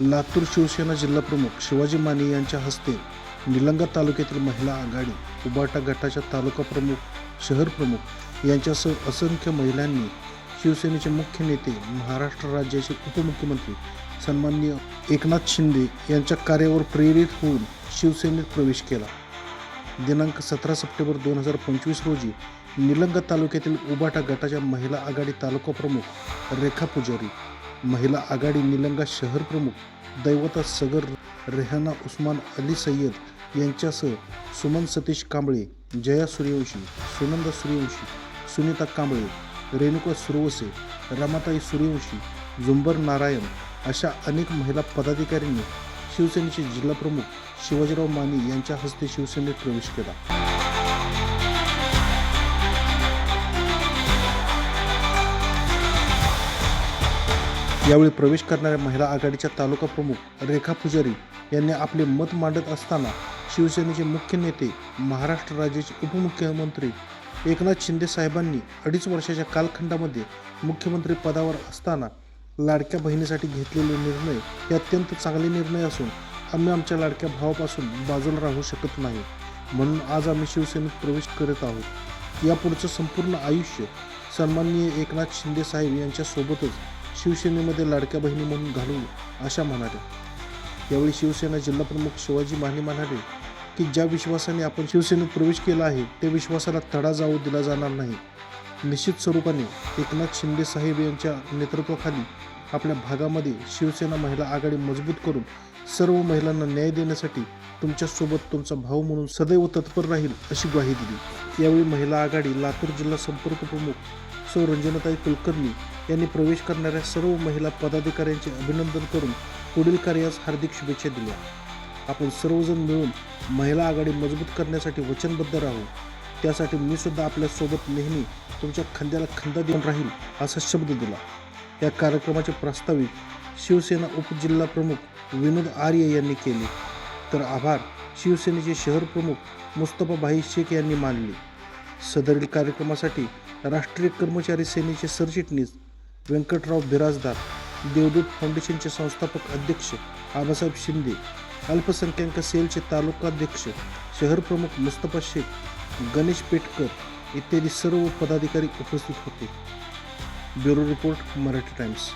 लातूर शिवसेना जिल्हाप्रमुख शिवाजी माने यांच्या हस्ते निलंगा तालुक्यातील महिला आघाडी उबाटा गटाच्या तालुका प्रमुख शहर प्रमुख यांच्यासह असंख्य महिलांनी शिवसेनेचे मुख्य नेते महाराष्ट्र राज्याचे उपमुख्यमंत्री सन्माननीय एकनाथ शिंदे यांच्या कार्यावर प्रेरित होऊन शिवसेनेत प्रवेश केला. दिनांक सतरा सप्टेंबर दोन हजार पंचवीस रोजी निलंगा तालुक्यातील उबाटा गटाच्या महिला आघाडी तालुका प्रमुख रेखा पुजारी महिला आघाडी निलंगा शहर प्रमुख दैवता सगर रेहाना उस्मान अली सय्यद यांच्यासह सुमन सतीश कांबळे जया सूर्यवंशी सुनंदा सूर्यवंशी सुनीता कांबळे रेणुका सुरवसे रमाताई सूर्यवंशी झुंबर नारायण अशा अनेक महिला पदाधिकाऱ्यांनी शिवसेनेचे जिल्हाप्रमुख शिवाजीराव माने यांच्या हस्ते शिवसेनेत प्रवेश केला. यावेळी प्रवेश करणाऱ्या महिला आघाडीच्या तालुका प्रमुख रेखा पुजारी यांनी आपले मत मांडत असताना शिवसेनेचे मुख्य नेते महाराष्ट्र राज्याचे उपमुख्यमंत्री एकनाथ शिंदे साहेबांनी अडीच वर्षाच्या कालखंडामध्ये मुख्यमंत्री पदावर असताना लाडक्या बहिणीसाठी घेतलेले निर्णय हे अत्यंत चांगले निर्णय असून आम्ही आमच्या लाडक्या भावापासून बाजूला राहू शकत नाही. म्हणून आज आम्ही शिवसेनेत प्रवेश करत आहोत. यापुढचं संपूर्ण आयुष्य सन्माननीय एकनाथ शिंदे साहेब यांच्यासोबतच शिवसेनेमध्ये लाडक्या बहिणी म्हणून घालू अशा म्हणाल्या यावेळी शिवसेना जिल्हाप्रमुख शिवाजी माने म्हणाले की ज्या विश्वासाने आपण शिवसेनेत प्रवेश केला आहे त्या विश्वासाला तडा जाऊ दिला जाणार नाही. निश्चित स्वरूपाने एकनाथ शिंदे साहेब यांच्या नेतृत्वाखाली आपल्या भागामध्ये शिवसेना महिला आघाडी मजबूत करून सर्व महिलांना न्याय देण्यासाठी तुमच्यासोबत तुमचा भाऊ म्हणून सदैव तत्पर राहील अशी ग्वाही दिली. यावेळी महिला आघाडी लातूर जिल्हा संपर्क प्रमुख सौ रंजनताई कुलकर्णी यांनी प्रवेश करणाऱ्या सर्व महिला पदाधिकाऱ्यांचे अभिनंदन करून पुढील कार्यास हार्दिक शुभेच्छा दिल्या. आपण सर्वजण मिळून महिला आघाडी मजबूत करण्यासाठी वचनबद्ध राहू. त्यासाठी मी सुद्धा आपल्यासोबत नेहमी तुमच्या खांद्याला खांदा देऊन राहील असा शब्द दिला. या कार्यक्रमाचे प्रास्ताविक शिवसेना उपजिल्हा प्रमुख विनोद आर्य यांनी केले. तर आभार शिवसेनेचे शहर प्रमुख मुस्तफा भाई शेख यांनी मानले. सदरील कार्यक्रमासाठी राष्ट्रीय कर्मचारी सेनेचे सरचिटणीस व्यंकटराव बिराजदार देवदूत फाउंडेशनचे संस्थापक अध्यक्ष आबासाहेब शिंदे अल्पसंख्याक सेलचे तालुकाध्यक्ष शहर प्रमुख मुस्तफा शेख गणेश पेटकर इत्यादी सर्व पदाधिकारी उपस्थित होते. Bureau report Marathi times.